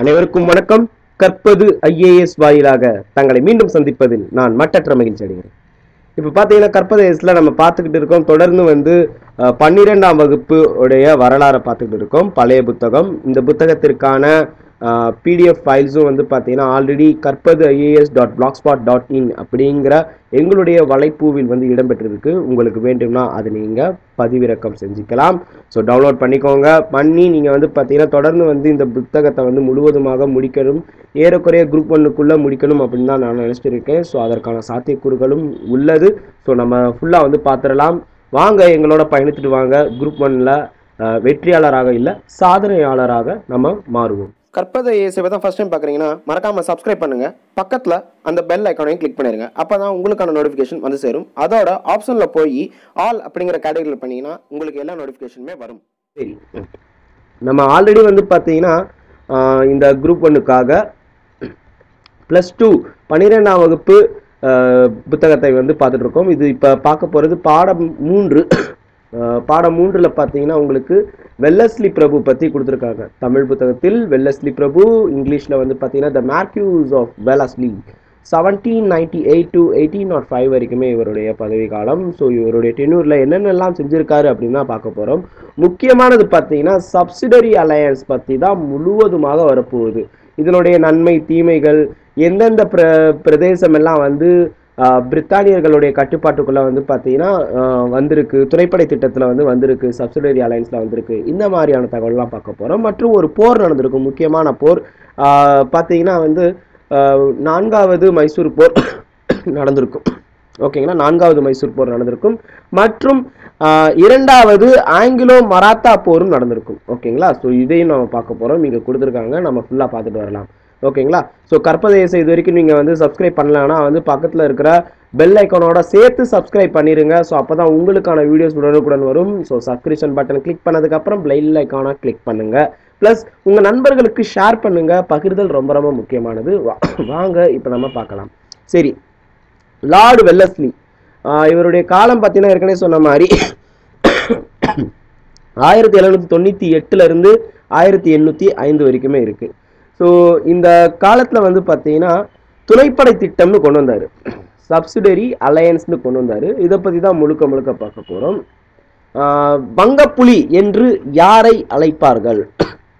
அனைவருக்கும் வணக்கம். கற்பது ஐஏஎஸ் வாயிலாக தங்களை மீண்டும் சந்திப்பதில் நான் மட்டற்ற மகிழ்ச்சி அடைகிறேன். இப்போ பார்த்தீங்கன்னா கற்பது நம்ம பார்த்துக்கிட்டு இருக்கோம். தொடர்ந்து வந்து பன்னிரெண்டாம் வகுப்பு உடைய வரலாறை பார்த்துக்கிட்டு இருக்கோம். பழைய புத்தகம். இந்த புத்தகத்திற்கான பிடிஎஃப் ஃபைல்ஸும் வந்து பார்த்தீங்கன்னா ஆல்ரெடி கற்பது IAS dot blogspot dot in அப்படிங்கிற எங்களுடைய வலைப்பூவில் வந்து இடம்பெற்றிருக்கு. உங்களுக்கு வேண்டும்னா அதை நீங்கள் பதிவிறக்கம் செஞ்சுக்கலாம். ஸோ டவுன்லோட் பண்ணிக்கோங்க. பண்ணி நீங்கள் வந்து பார்த்தீங்கன்னா தொடர்ந்து வந்து இந்த புத்தகத்தை வந்து முழுவதுமாக முடிக்கணும். ஏறக்குறைய குரூப் ஒன்றுக்குள்ளே முடிக்கணும் அப்படின்னு தான் நான் நினச்சிட்டு இருக்கேன் ஸோ அதற்கான சாத்தியக்கூறுகளும் உள்ளது. ஸோ நம்ம ஃபுல்லாக வந்து பார்த்துடலாம். வாங்க எங்களோட பயணித்துட்டு வாங்க. குரூப் ஒன்னில் வெற்றியாளராக இல்லை சாதனையாளராக நம்ம மாறுவோம். கற்பதை சேவை தான் ஃபஸ்ட் டைம் பார்க்குறீங்கன்னா மறக்காமல் சப்ஸ்கிரைப் பண்ணுங்கள் பக்கத்தில் அந்த பெல் ஐக்கானையும் கிளிக் பண்ணிடுங்க அப்போ தான் உங்களுக்கான நோட்டிஃபிகேஷன் வந்து சேரும். அதோட ஆப்ஷனில் போய் ஆல் அப்படிங்கிற கேட்டகரியில் பண்ணீங்கன்னா உங்களுக்கு எல்லா நோட்டிஃபிகேஷனுமே வரும். சரி. நம்ம ஆல்ரெடி வந்து பார்த்தீங்கன்னா இந்த குரூப் ஒன்றுக்காக ப்ளஸ் டூ பன்னிரெண்டாம் வகுப்பு புத்தகத்தை வந்து பார்த்துட்ருக்கோம் இது இப்போ பார்க்க போகிறது பாடம் மூன்று. பாடம் மூன்றில் பார்த்தீங்கன்னா உங்களுக்கு வெல்லஸ்லி பிரபு பற்றி கொடுத்துருக்காங்க. தமிழ் புத்தகத்தில் வெல்லஸ்லி பிரபு இங்கிலீஷில் வந்து பார்த்தீங்கன்னா the Marquess of Wellesley seventeen ninety eight to eighteen nought five வரைக்குமே இவருடைய பதவி காலம். ஸோ இவருடைய டென்னூரில் என்னென்னலாம் செஞ்சுருக்காரு அப்படின்னு தான் பார்க்க போகிறோம் முக்கியமானது பார்த்தீங்கன்னா சப்சிடரி அலையன்ஸ் பற்றி தான் முழுவதுமாக வரப்போகுது. இதனுடைய நன்மை தீமைகள் எந்தெந்த பிர பிரதேசமெல்லாம் வந்து பிரித்தானியர்களுடைய கட்டுப்பாட்டுக்குள்ளே வந்து பார்த்தீங்கன்னா வந்திருக்கு. துணைப்படை திட்டத்தில் வந்து வந்திருக்கு. சப்சிடரி அலையன்ஸில் வந்திருக்கு. இந்த மாதிரியான தகவல்லாம் பார்க்க போகிறோம் மற்றும் ஒரு போர் நடந்திருக்கு முக்கியமான போர் ஆஹ், பார்த்தீங்கன்னா வந்து ஆஹ், நான்காவது மைசூர் போர் நடந்திருக்கும். ஓகேங்களா? நான்காவது மைசூர் போர் நடந்திருக்கும். மற்றும் இரண்டாவது ஆங்கிலோ மராத்தா போரும் நடந்திருக்கும். ஓகேங்களா? ஸோ இதையும் நம்ம பார்க்க போகிறோம் இங்கே கொடுத்துருக்காங்க. நம்ம ஃபுல்லாக பார்த்துட்டு வரலாம். ஓகேங்களா? ஸோ கற்பதேசம் இது வரைக்கும் நீங்கள் வந்து சப்ஸ்கிரைப் பண்ணலன்னா வந்து பக்கத்தில் இருக்கிற பெல் ஐக்கானோட சேர்த்து சப்ஸ்கிரைப் பண்ணிடுங்க ஸோ அப்போ தான் உங்களுக்கான வீடியோஸ் உடனுக்குடன் வரும். ஸோ சப்ஸ்கிரிப்ஷன் பட்டன் கிளிக் பண்ணதுக்கப்புறம் பெல் ஐக்கானை கிளிக் பண்ணுங்கள் ப்ளஸ் உங்கள் நண்பர்களுக்கு ஷேர் பண்ணுங்கள் பகிர்தல் ரொம்ப ரொம்ப முக்கியமானது. வா- வாங்க இப்போ நம்ம பார்க்கலாம். சரி. லார்டு வெல்லஸ்லி இவருடைய காலம் பார்த்தீங்கன்னா ஏற்கனவே சொன்ன மாதிரி ஆயிரத்தி எழுநூத்தி தொண்ணூற்றி எட்டுலேருந்து ஆயிரத்தி எண்ணூற்றி ஐந்து வரைக்குமே இருக்குது ஸோ இந்த காலத்தில் வந்து பார்த்தீங்கன்னா துணைப்படை திட்டம்னு கொண்டு வந்தார். சப்சிடரி அலையன்ஸ்னு கொண்டு வந்தார். இதை பற்றி தான் முழுக்க முழுக்க பார்க்க போகிறோம் வங்கப்புலி என்று யாரை அழைப்பார்கள்?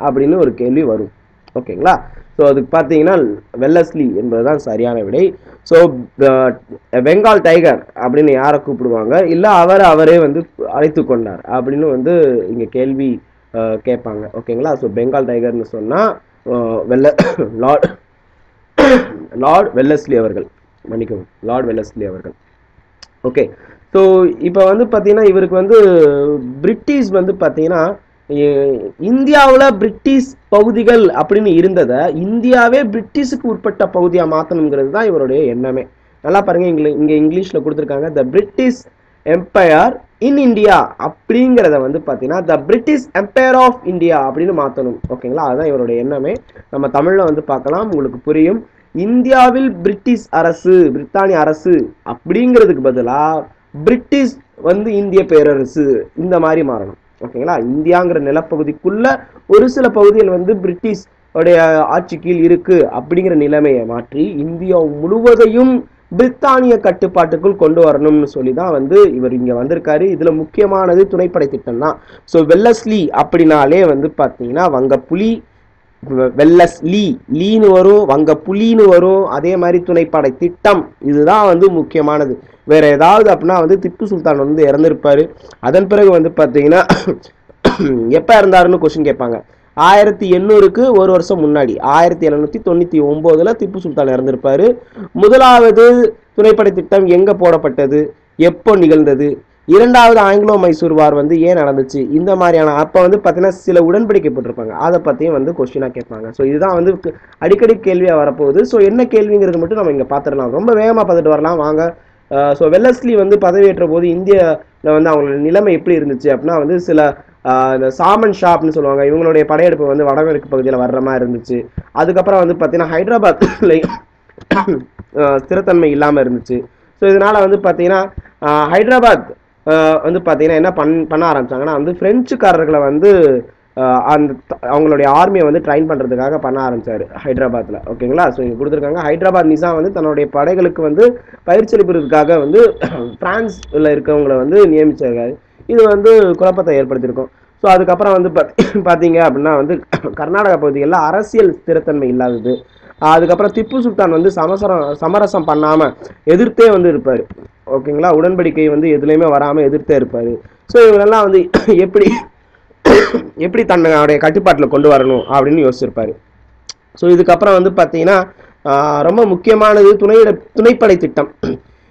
அப்படின்னு ஒரு கேள்வி வரும். ஓகேங்களா? ஸோ அதுக்கு பார்த்தீங்கன்னா வெல்லஸ்லி என்பதுதான் சரியான விடை. ஸோ பெங்கால் டைகர் அப்படின்னு யாரை கூப்பிடுவாங்க? இல்லை அவர் அவரே வந்து அழைத்து கொண்டார் அப்படின்னு வந்து இங்கே கேள்வி கேட்பாங்க. ஓகேங்களா? ஸோ பெங்கால் டைகர்னு சொன்னால் வெல்ல லார்ட் லார்ட் வெல்லஸ்லி அவர்கள். மன்னிக்கவும் லார்ட் வெல்லஸ்லி அவர்கள். ஓகே. ஸோ இப்போ வந்து பார்த்தீங்கன்னா இவருக்கு வந்து பிரிட்டிஷ் வந்து பார்த்தீங்கன்னா இந்தியாவில் பிரிட்டிஷ் பகுதிகள் அப்படின்னு இருந்ததை இந்தியாவே பிரிட்டிஷுக்கு உட்பட்ட பகுதியாக மாற்றணுங்கிறது தான் இவருடைய எண்ணமே. நல்லா பாருங்க இங்கே இங்கே இங்கிலீஷில் கொடுத்துருக்காங்க. The British empire in India அப்படிங்கிறத வந்து பார்த்தீங்கன்னா the British empire of India அப்படின்னு மாற்றணும் ஓகேங்களா? அதுதான் இவருடைய எண்ணமே. நம்ம தமிழில் வந்து பார்க்கலாம். உங்களுக்கு புரியும். இந்தியாவில் பிரிட்டிஷ் அரசு பிரித்தானிய அரசு அப்படிங்கிறதுக்கு பதிலாக பிரிட்டிஷ் வந்து இந்திய பேரரசு இந்த மாதிரி மாறணும். ஓகேங்களா? இந்தியாங்கிற நிலப்பகுதிக்குள்ள ஒரு சில பகுதிகள் வந்து பிரிட்டிஷ் உடைய ஆட்சி கீழ் இருக்கு அப்படிங்கிற நிலைமையை மாற்றி இந்தியா முழுவதையும் பிரித்தானிய கட்டுப்பாட்டுக்குள் கொண்டு வரணும்னு சொல்லி தான் வந்து இவர் இங்கே வந்திருக்காரு. இதில் முக்கியமானது துணைப்படை திட்டம் தான். ஸோ வெல்லஸ்லி அப்படின்னாலே வந்து பார்த்தீங்கன்னா வங்கப்புலி வெ- வெல்லஸ் லீ லீனு வரும் வங்க புலின்னு வரும். அதே மாதிரி துணைப்படை திட்டம் இதுதான் வந்து முக்கியமானது. வேற ஏதாவது அப்படின்னா வந்து திப்பு சுல்தான் வந்து இறந்திருப்பாரு. அதன் பிறகு வந்து பார்த்தீங்கன்னா எப்போ இறந்தாருன்னு கொஸ்டின் கேட்பாங்க. ஆயிரத்தி எண்ணூறுக்கு ஒரு வருஷம் முன்னாடி ஆயிரத்தி எழுநூத்தி தொண்ணூத்தி ஒன்பதுல திப்பு சுல்தான் இறந்திருப்பாரு. முதலாவது துணைப்படை திட்டம் எங்க போடப்பட்டது? எப்போ நிகழ்ந்தது? இரண்டாவது ஆங்கிலோ மைசூர் வார் வந்து ஏன் நடந்துச்சு? இந்த மாதிரியான அப்போ வந்து பார்த்தீங்கன்னா சில உடன்படிக்கை போட்டிருப்பாங்க அதை பற்றியும் வந்து கொஸ்டினாக கேட்பாங்க. ஸோ இதுதான் வந்து அடிக்கடி கேள்வியாக வரப்போகுது. ஸோ என்ன கேள்விங்கிறது மட்டும் நம்ம இங்கே பார்த்துடலாம் ரொம்ப வேகமாக பார்த்துட்டு வரலாம். வாங்க. ஸோ வெல்லஸ்லி வந்து பதவியேற்ற போது இந்தியாவில் வந்து அவங்களோட நிலைமை எப்படி இருந்துச்சு அப்படின்னா வந்து சில இந்த சாமன் ஷாப்னு சொல்லுவாங்க இவங்களுடைய படையெடுப்பு வந்து வடமேற்கு பகுதியில் வர்ற மாதிரி இருந்துச்சு. அதுக்கப்புறம் வந்து பார்த்தீங்கன்னா ஹைதராபாத்ல ஸ்திரத்தன்மை இல்லாமல் இருந்துச்சு. ஸோ இதனால் வந்து பார்த்தீங்கன்னா ஹைதராபாத் வந்து பார்த்தீங்கன்னா என்ன பண் பண்ண ஆரம்பிச்சாங்கன்னா வந்து ஃப்ரெஞ்சுக்காரர்களை வந்து அந்த அவங்களுடைய ஆர்மியை வந்து ட்ரைன் பண்ணுறதுக்காக பண்ண ஆரம்பித்தார் ஹைதராபாத்தில் ஓகேங்களா? ஸோ இங்கே கொடுத்துருக்காங்க. ஹைதராபாத் நிசாம் வந்து தன்னுடைய படைகளுக்கு வந்து பயிற்சி அளிப்பதற்காக வந்து பிரான்ஸ்ல இருக்கவங்கள வந்து நியமிச்சிருக்காரு. இது வந்து குழப்பத்தை ஏற்படுத்தியிருக்கும். ஸோ அதுக்கப்புறம் வந்து பாத்தி- பார்த்தீங்க அப்படின்னா வந்து கர்நாடகா பகுதிகளில் அரசியல் ஸ்திரத்தன்மை இல்லாதது. அதுக்கப்புறம் திப்பு சுல்தான் வந்து சமசரம் சமரசம் பண்ணாமல் எதிர்த்தே வந்து இருப்பார். ஓகேங்களா? உடன்படிக்கை வந்து எதுலேயுமே வராமல் எதிர்த்தே இருப்பார். ஸோ இவங்களெல்லாம் வந்து எப்படி எப்படி தன்னுடைய கட்டுப்பாட்டில் கொண்டு வரணும் அப்படின்னு யோசிச்சிருப்பாரு. ஸோ இதுக்கப்புறம் வந்து பார்த்தீங்கன்னா ரொம்ப முக்கியமானது துணையிட துணைப்படை திட்டம்.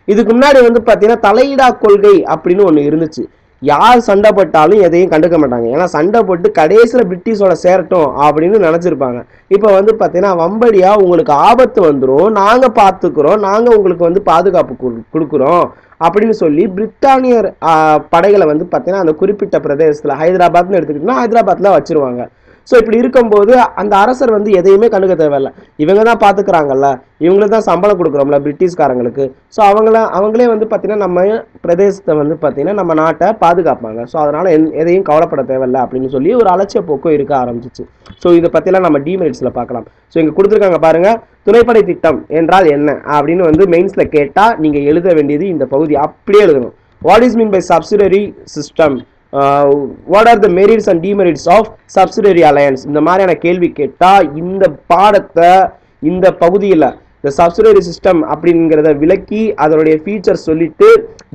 இதுக்கு முன்னாடி வந்து பார்த்தீங்கன்னா தலையிடா கொள்கை அப்படின்னு ஒன்று இருந்துச்சு. யார் சண்டை போட்டாலும் எதையும் கண்டுக்க மாட்டாங்க. ஏன்னா சண்டை போட்டு கடைசியில் பிரிட்டிஷோட சேரட்டும் அப்படின்னு நினச்சிருப்பாங்க. இப்போ வந்து பார்த்தீங்கன்னா வம்படியாக உங்களுக்கு ஆபத்து வந்துடும் நாங்கள் பார்த்துக்குறோம் நாங்கள் உங்களுக்கு வந்து பாதுகாப்பு கொடு- கொடுக்குறோம் அப்படின்னு சொல்லி பிரிட்டானியர் படைகளை வந்து பார்த்தீங்கன்னா அந்த குறிப்பிட்ட பிரதேசத்தில் ஹைதராபாத்னு எடுத்துக்கிட்டோம்னா ஹைதராபாத்தில் வச்சுருவாங்க. ஸோ இப்படி இருக்கும்போது அந்த அரசர் வந்து எதையுமே கண்டுக்க தேவையில்ல. இவங்க தான் பார்த்துக்கிறாங்கல்ல இவங்களுக்கு தான் சம்பளம் கொடுக்குறோம்ல பிரிட்டிஷ்காரங்களுக்கு. ஸோ அவங்கள அவங்களே வந்து பார்த்தீங்கன்னா நம்ம பிரதேசத்தை வந்து பார்த்தீங்கன்னா நம்ம நாட்டை பாதுகாப்பாங்க. ஸோ அதனால் எந் எதையும் கவலைப்பட தேவையில்ல அப்படின்னு சொல்லி ஒரு அலட்சிய போக்கும் இருக்க ஆரம்பிச்சிச்சு. ஸோ இதை பற்றிலாம் நம்ம டிமெரிட்ஸில் பார்க்கலாம் ஸோ இங்கே கொடுத்துருக்காங்க பாருங்கள் துணைப்படை திட்டம் என்றால் என்ன? அப்படின்னு வந்து மெயின்ஸில் கேட்டால் நீங்கள் எழுத வேண்டியது இந்த பகுதி. அப்படியே எழுதணும். What is mean by subsidiary system what are the merits and demerits of subsidiary alliance இந்த மாதிரியான கேள்வி கேட்டால் இந்த பாடத்தை இந்த பகுதியில் இந்த சப்சிடரி சிஸ்டம் அப்படிங்கிறத விளக்கி அதனுடைய ஃபீச்சர்ஸ் சொல்லிட்டு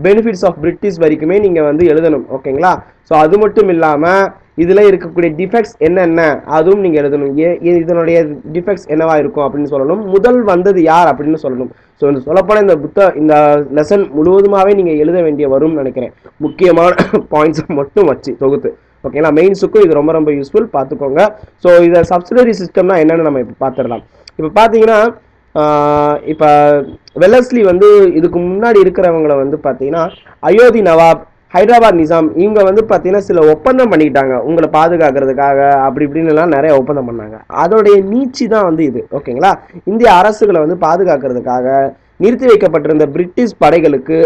பெனிஃபிட்ஸ் ஆஃப் பிரிட்டிஷ் வரைக்குமே நீங்கள் வந்து எழுதணும் ஓகேங்களா ஸோ அது மட்டும் இல்லாமல் இதில் இருக்கக்கூடிய டிஃபெக்ட்ஸ் என்னென்ன? அதுவும் நீங்கள் எழுதணும். ஏ இதனுடைய டிஃபெக்ட்ஸ் என்னவா இருக்கும் அப்படின்னு சொல்லணும். முதல் வந்தது யார் அப்படின்னு சொல்லணும். ஸோ இந்த சொல்லப்போனால் இந்த புத்த இந்த லெசன் முழுவதுமாகவே நீங்கள் எழுத வேண்டிய வரும்னு நினைக்கிறேன். முக்கியமான பாயிண்ட்ஸை மட்டும் வச்சு தொகுத்து. ஓகேங்களா மெயின்ஸுக்கும் இது ரொம்ப ரொம்ப யூஸ்ஃபுல் பார்த்துக்கோங்க. ஸோ இதை சப்சிடரி சிஸ்டம்னா என்னென்னு நம்ம இப்போ பார்த்துடலாம். இப்போ பார்த்தீங்கன்னா இப்போ வெல்லஸ்லி வந்து இதுக்கு முன்னாடி இருக்கிறவங்கள வந்து பார்த்தீங்கன்னா அயோத்தி நவாப் ஹைதராபாத் நிசாம் இவங்க வந்து பார்த்தீங்கன்னா சில ஒப்பந்தம் பண்ணிக்கிட்டாங்க. உங்களை பாதுகாக்கிறதுக்காக அப்படி இப்படின்னு எல்லாம் நிறைய ஒப்பந்தம் பண்ணாங்க. அதோடைய நீச்சி தான் வந்து இது ஓகேங்களா? இந்திய அரசுகளை வந்து பாதுகாக்கிறதுக்காக நிறுத்தி வைக்கப்பட்டிருந்த பிரிட்டிஷ் படைகளுக்கு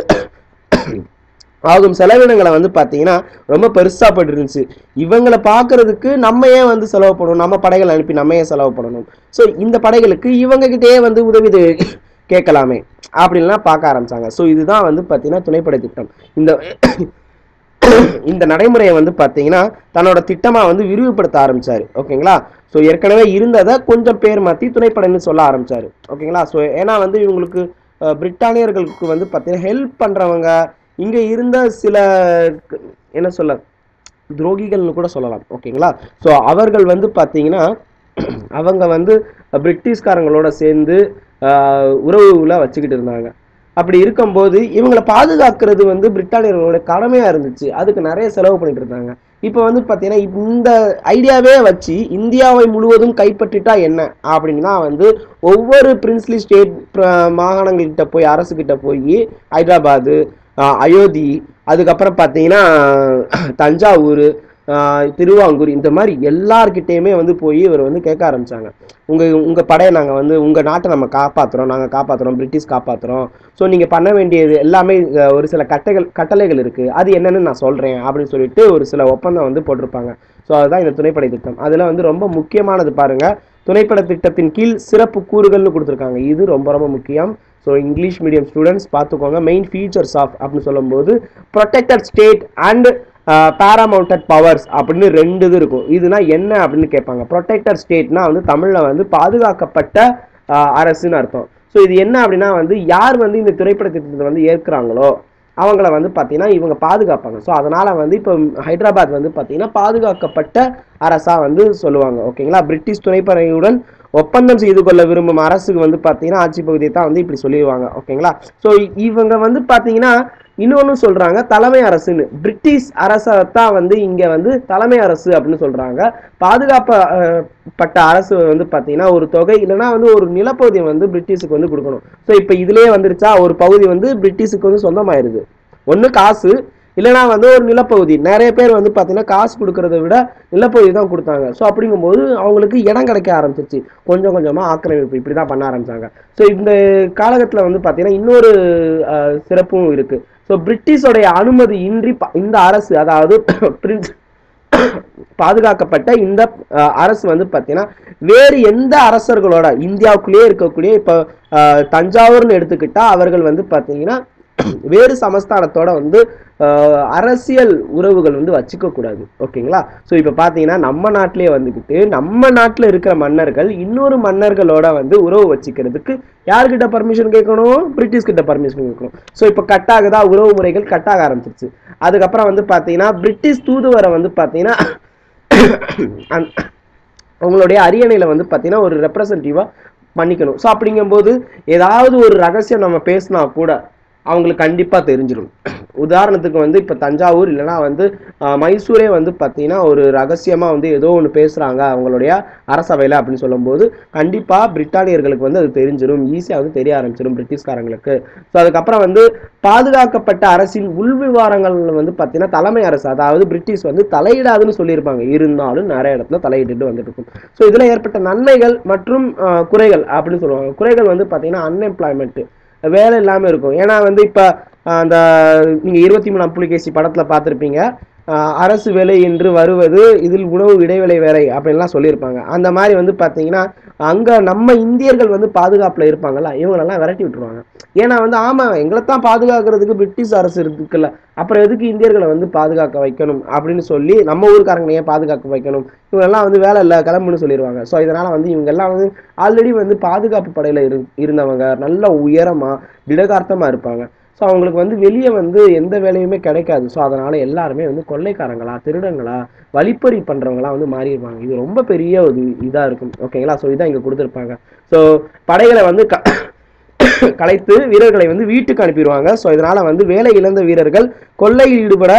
ஆகும் செலவினங்களை வந்து பார்த்தீங்கன்னா ரொம்ப பெருசாக போட்டுருந்துச்சு இவங்களை பார்க்கறதுக்கு நம்ம ஏன் வந்து செலவு பண்ணணும்? நம்ம படைகள் அனுப்பி நம்ம ஏன் செலவு பண்ணணும்? ஸோ இந்த படைகளுக்கு இவங்ககிட்டயே வந்து உதவி கேட்கலாமே அப்படின்லாம் பார்க்க ஆரம்பிச்சாங்க. ஸோ இதுதான் வந்து பார்த்தீங்கன்னா துணைப்படை திட்டம். இந்த இந்த நடைமுறையை வந்து பார்த்தீங்கன்னா தன்னோட திட்டமாக வந்து விரிவுபடுத்த ஆரம்பிச்சாரு. ஓகேங்களா? ஸோ ஏற்கனவே இருந்ததை கொஞ்சம் பேர் மாற்றி துணைப்படைன்னு சொல்ல ஆரம்பிச்சாரு. ஓகேங்களா? ஸோ ஏன்னா வந்து இவங்களுக்கு பிரிட்டானியர்களுக்கு வந்து பார்த்தீங்கன்னா ஹெல்ப் பண்ணுறவங்க இங்கே இருந்த சில என்ன சொல்ல துரோகிகள்னு கூட சொல்லலாம் ஓகேங்களா? ஸோ அவர்கள் வந்து பார்த்தீங்கன்னா அவங்க வந்து பிரிட்டிஷ்காரங்களோட சேர்ந்து உறவுல வச்சுக்கிட்டு இருந்தாங்க. அப்படி இருக்கும்போது இவங்களை பாதுகாக்கிறது வந்து பிரிட்டானியர்களோட கடமையாக இருந்துச்சு. அதுக்கு நிறைய செலவு பண்ணிட்டு இருந்தாங்க. இப்போ வந்து பார்த்தீங்கன்னா இந்த ஐடியாவே வச்சு இந்தியாவை முழுவதும் கைப்பற்றிட்டா என்ன? அப்படின்னா வந்து ஒவ்வொரு பிரின்ஸ்லி ஸ்டேட் மாகாணங்கள்கிட்ட போய் அரசுக்கிட்ட போய் ஹைதராபாத்து அயோத்தி அதுக்கப்புறம் பார்த்தீங்கன்னா தஞ்சாவூர் திருவாங்கூர் இந்த மாதிரி எல்லார்கிட்டேயுமே வந்து போய் இவர் வந்து கேட்க ஆரம்பித்தாங்க உங்கள் உங்கள் படையை நாங்கள் வந்து உங்கள் நாட்டை நம்ம காப்பாற்றுறோம் நாங்கள் காப்பாற்றுறோம் பிரிட்டிஷ் காப்பாற்றுறோம் ஸோ நீங்கள் பண்ண வேண்டியது எல்லாமே ஒரு சில கட்டைகள் கட்டளைகள் இருக்குது அது என்னென்னு நான் சொல்கிறேன் அப்படின்னு சொல்லிட்டு ஒரு சில ஒப்பந்தம் வந்து போட்டிருப்பாங்க. ஸோ அதுதான் இந்த துணைப்படை திட்டம். அதில் வந்து ரொம்ப முக்கியமானது பாருங்கள் துணைப்பட திட்டத்தின் கீழ் சிறப்பு கூறுகள்னு கொடுத்துருக்காங்க. இது ரொம்ப ரொம்ப முக்கியம். ஸோ இங்கிலீஷ் மீடியம் ஸ்டூடெண்ட்ஸ் பார்த்துக்கோங்க. மெயின் ஃபீச்சர்ஸ் ஆஃப் அப்படின்னு சொல்லும்போது protected state and paramounted powers அப்படின்னு ரெண்டு இது இருக்கும். இதுனா என்ன அப்படின்னு கேட்பாங்க. ப்ரொடெக்டட் ஸ்டேட்னா வந்து தமிழில் வந்து பாதுகாக்கப்பட்ட uh, அரசுன்னு அர்த்தம். ஸோ இது என்ன அப்படின்னா வந்து யார் வந்து இந்த திரைப்பட திட்டத்தை வந்து ஏற்கிறாங்களோ அவங்கள வந்து பார்த்தீங்கன்னா இவங்க பாதுகாப்பாங்க. ஸோ அதனால் வந்து இப்போ ஹைதராபாத் வந்து பார்த்தீங்கன்னா பாதுகாக்கப்பட்ட அரசாக வந்து சொல்லுவாங்க. ஓகேங்களா? பிரிட்டிஷ் துணைப்படையுடன் ஒப்பந்தம் செய்து கொள்ள விரும்பும் அரசுக்கு வந்து பார்த்தீங்கன்னா ஆட்சி பகுதியை தான் வந்து இப்படி சொல்லிடுவாங்க ஓகேங்களா? ஸோ இவங்க வந்து பார்த்தீங்கன்னா இன்னொன்று சொல்கிறாங்க தலைமை அரசுன்னு. பிரிட்டிஷ் அரசை தான் வந்து இங்கே வந்து தலைமை அரசு அப்படின்னு சொல்கிறாங்க பாதுகாப்பு பட்ட அரசு வந்து பார்த்தீங்கன்னா ஒரு தொகை இல்லைன்னா வந்து ஒரு நிலப்பகுதியை வந்து பிரிட்டிஷுக்கு வந்து கொடுக்கணும். ஸோ இப்போ இதுலேயே வந்துருச்சா? ஒரு பகுதி வந்து பிரிட்டிஷுக்கு வந்து சொந்தமாயிருது. ஒன்று காசு இல்லைனா வந்து ஒரு நிலப்பகுதி. நிறைய பேர் வந்து பார்த்தீங்கன்னா காசு கொடுக்கறத விட நிலப்பகுதி தான் கொடுத்தாங்க. ஸோ அப்படிங்கும்போது அவங்களுக்கு இடம் கிடைக்க ஆரம்பிச்சிச்சு கொஞ்சம் கொஞ்சமாக ஆக்கிரமிப்பு இப்படி தான் பண்ண ஆரம்பித்தாங்க ஸோ இந்த காலகட்டத்தில் வந்து பார்த்தீங்கன்னா இன்னொரு சிறப்பும் இருக்குது ஸோ பிரிட்டிஷோடைய அனுமதி இன்றி ப- இந்த அரசு அதாவது பிரின்ஸ் பாதுகாக்கப்பட்ட இந்த அரசு வந்து பார்த்தீங்கன்னா வேறு எந்த அரசர்களோட இந்தியாவுக்குள்ளேயே இருக்கக்கூடிய இப்போ தஞ்சாவூர்னு எடுத்துக்கிட்டால் அவர்கள் வந்து பார்த்தீங்கன்னா வேறு சமஸ்தானத்தோட வந்து அரசியல் உறவுகள் வந்து வச்சுக்க கூடாது. ஓகேங்களா? ஸோ இப்போ பார்த்தீங்கன்னா நம்ம நாட்டிலே வந்துக்கிட்டு நம்ம நாட்டில் இருக்கிற மன்னர்கள் இன்னொரு மன்னர்களோட வந்து உறவு வச்சுக்கிறதுக்கு யார்கிட்ட பர்மிஷன் கேட்கணும்? பிரிட்டிஷ் கிட்ட பர்மிஷன் கேட்கணும். ஸோ இப்போ கட்டாகுதா? உறவு முறைகள் கட்டாக ஆரம்பிச்சிருச்சு. அதுக்கப்புறம் வந்து பார்த்தீங்கன்னா பிரிட்டிஷ் தூதுவரை வந்து பார்த்தீங்கன்னா அவங்களுடைய அரியணையில் வந்து பார்த்தீங்கன்னா ஒரு ரெப்ரசன்டேட்டிவாக பண்ணிக்கணும். ஸோ அப்படிங்கும்போது ஏதாவது ஒரு ரகசியம் நம்ம பேசினா கூட அவங்களுக்கு கண்டிப்பாக தெரிஞ்சிடும். உதாரணத்துக்கு வந்து இப்போ தஞ்சாவூர் இல்லைன்னா வந்து மைசூரே வந்து பார்த்தீங்கன்னா ஒரு ரகசியமாக வந்து ஏதோ ஒன்று பேசுகிறாங்க அவங்களுடைய அரசவையில் அப்படின்னு சொல்லும்போது கண்டிப்பாக பிரிட்டானியர்களுக்கு வந்து அது தெரிஞ்சிடும் ஈஸியாக வந்து தெரிய ஆரம்பிச்சிடும் பிரிட்டிஷ்காரங்களுக்கு. ஸோ அதுக்கப்புறம் வந்து பாதுகாக்கப்பட்ட அரசின் உள் விவகாரங்கள் வந்து பார்த்தீங்கன்னா தலைமை அரசு அதாவது பிரிட்டிஷ் வந்து தலையிடாதுன்னு சொல்லியிருப்பாங்க. இருந்தாலும் நிறைய இடத்துல தலையிட்டு வந்துட்டு இருக்கும். ஸோ இதில் ஏற்பட்ட நன்மைகள் மற்றும் குறைகள் அப்படின்னு சொல்லுவாங்க. குறைகள் வந்து பார்த்தீங்கன்னா அன்எம்ப்ளாய்மெண்ட் வேலை இல்லாமல் இருக்கும். ஏன்னா வந்து இப்போ அந்த நீங்கள் இருபத்தி மூணாம் புலிகேசி படத்தில் பார்த்துருப்பீங்க. அரசு வேலை என்று வருவது இதில் உணவு இடைவேளை வேலை அப்படின்லாம் சொல்லியிருப்பாங்க. அந்த மாதிரி வந்து பார்த்தீங்கன்னா அங்கே நம்ம இந்தியர்கள் வந்து பாதுகாப்பில் இருப்பாங்கல்ல இவங்களெல்லாம் விரட்டி விட்டுருவாங்க. ஏன்னா வந்து ஆமாம் எங்களை தான் பாதுகாக்கிறதுக்கு பிரிட்டிஷ் அரசு இருக்குல்ல அப்புறம் எதுக்கு இந்தியர்களை வந்து பாதுகாக்க வைக்கணும் அப்படின்னு சொல்லி நம்ம ஊருக்காரங்களையே பாதுகாக்க வைக்கணும்? இவங்கெல்லாம் வந்து வேலை இல்லை கிளம்புன்னு சொல்லிடுவாங்க ஸோ இதனால் வந்து இவங்கெல்லாம் வந்து ஆல்ரெடி வந்து பாதுகாப்பு படையில் இரு இருந்தவங்க நல்ல உயரமாக திடகார்த்தமாக இருப்பாங்க. ஸோ அவங்களுக்கு வந்து வெளியே வந்து எந்த வேலையுமே கிடைக்காது. ஸோ அதனால் எல்லாருமே வந்து கொள்ளைக்காரங்களா திருடங்களா வழிப்பறி பண்ணுறவங்களா வந்து மாறிடுவாங்க இது ரொம்ப பெரிய ஒரு இதாக இருக்கும். ஓகேங்களா ஸோ இதான் இங்கே கொடுத்துருப்பாங்க. ஸோ படைகளை வந்து க கலைத்து வீரர்களை வந்து வீட்டுக்கு அனுப்பிடுவாங்க ஸோ இதனால வந்து வேலை இழந்த வீரர்கள் கொள்ளையில் ஈடுபட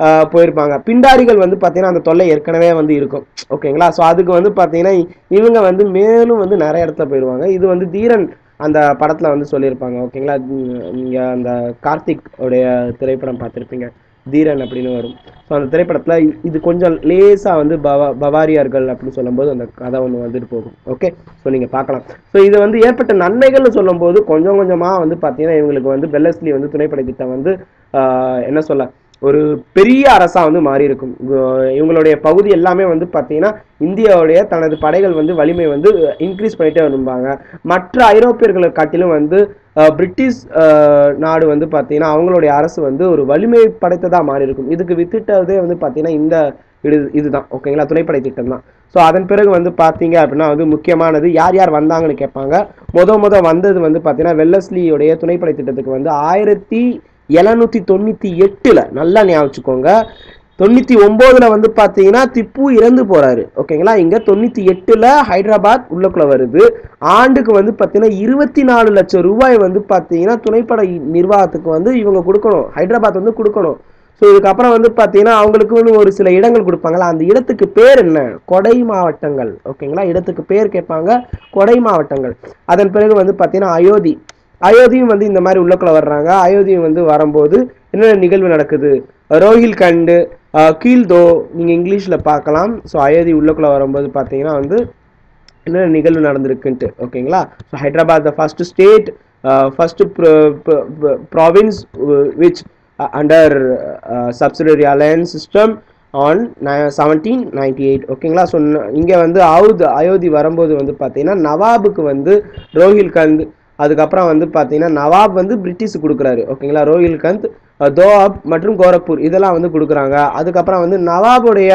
ஆஹ், போயிருப்பாங்க. பிண்டாரிகள் வந்து பார்த்தீங்கன்னா அந்த தொல்லை ஏற்கனவே வந்து இருக்கும். ஓகேங்களா ஸோ அதுக்கு வந்து பார்த்தீங்கன்னா இவங்க வந்து மேலும் வந்து நிறைய இடத்துல போயிடுவாங்க இது வந்து தீரன் அந்த படத்தில் வந்து சொல்லியிருப்பாங்க ஓகேங்களா? நீங்கள் அந்த கார்த்திக் உடைய திரைப்படம் பார்த்துருப்பீங்க தீரன் அப்படின்னு வரும். ஸோ அந்த திரைப்படத்தில் இது கொஞ்சம் லேசாக வந்து பவா பவாரியார்கள் அப்படின்னு சொல்லும்போது அந்த கதை ஒன்று வந்துட்டு போகும். ஓகே ஸோ நீங்கள் பார்க்கலாம். ஸோ இது வந்து ஏற்பட்ட நன்மைகள்னு சொல்லும்போது கொஞ்சம் கொஞ்சமாக வந்து பார்த்தீங்கன்னா இவங்களுக்கு வந்து பெல்லஸ்லி வந்து துணைப்படை திட்டம் வந்து என்ன சொல்ல ஒரு பெரிய அரசாக வந்து மாறி இருக்கும் இவங்களுடைய பகுதி எல்லாமே வந்து பார்த்தீங்கன்னா இந்தியாவுடைய தனது படைகள் வந்து வலிமை வந்து இன்க்ரீஸ் பண்ணிட்டே வரும்பாங்க. மற்ற ஐரோப்பியர்களை காட்டிலும் வந்து பிரிட்டிஷ் நாடு வந்து பார்த்தீங்கன்னா அவங்களுடைய அரசு வந்து ஒரு வலிமை படைத்ததாக மாறி இருக்கும் இதுக்கு வித்திட்டதே வந்து பார்த்தீங்கன்னா இந்த இது இதுதான். ஓகேங்களா துணைப்படை திட்டம் தான். ஸோ அதன் பிறகு வந்து பார்த்தீங்க அப்படின்னா வந்து முக்கியமானது யார் யார் வந்தாங்கன்னு கேட்பாங்க. மொதல் முத வந்தது வந்து பார்த்தீங்கன்னா வெல்லஸ்லியுடைய துணைப்படை திட்டத்துக்கு வந்து ஆயிரத்தி எழுநூத்தி தொண்ணூத்தி எட்டுல நல்லா ஞாபகம் வச்சுக்கோங்க. தொண்ணூத்தி ஒன்பதுல வந்து பாத்தீங்கன்னா திப்பு இறந்து போறாரு. ஓகேங்களா? இங்க தொண்ணூத்தி எட்டுல ஹைதராபாத் உள்ளக்குள்ள வருது. ஆண்டுக்கு வந்து பாத்தீங்கன்னா இருபத்தி நாலு லட்சம் ரூபாய் வந்து பாத்தீங்கன்னா துணைப்படை நிர்வாகத்துக்கு வந்து இவங்க கொடுக்கணும். ஹைதராபாத் வந்து கொடுக்கணும். ஸோ இதுக்கப்புறம் வந்து பார்த்தீங்கன்னா அவங்களுக்குன்னு ஒரு சில இடங்கள் கொடுப்பாங்களா அந்த இடத்துக்கு பேர் என்ன? கொடை மாவட்டங்கள். ஓகேங்களா? இடத்துக்கு பேர் கேட்பாங்க. கொடை மாவட்டங்கள். அதன் பிறகு வந்து பார்த்தீங்கன்னா அயோத்தி. அயோத்தியும் வந்து இந்த மாதிரி உள்ளக்குள்ள வர்றாங்க. அயோத்தியும் வந்து வரும்போது என்னென்ன நிகழ்வு நடக்குது? ரோஹில்கண்டு அஹ், கீல்தோ நீங்கள் இங்கிலீஷில் பார்க்கலாம். ஸோ அயோத்தி உள்ளக்குள்ளே வரும்போது பார்த்தீங்கன்னா வந்து என்ன நிகழ்வு நடந்திருக்குன்ட்டு ஓகேங்களா? So Hyderabad the first state first province which under subsidiary alliance system on seventeen ninety eight ஓகேங்களா? ஸோ இங்கே வந்து அவுத் அயோத்தி வரும்போது வந்து பார்த்தீங்கன்னா நவாபுக்கு வந்து ரோஹில்கந்த் அதுக்கப்புறம் வந்து பார்த்தீங்கன்னா நவாப் வந்து பிரிட்டிஷ் கொடுக்குறாரு ஓகேங்களா? ரோஹில்கந்த் அஹ், மற்றும் கோரக்பூர் இதெல்லாம் வந்து கொடுக்குறாங்க. அதுக்கப்புறம் வந்து நவாபுடைய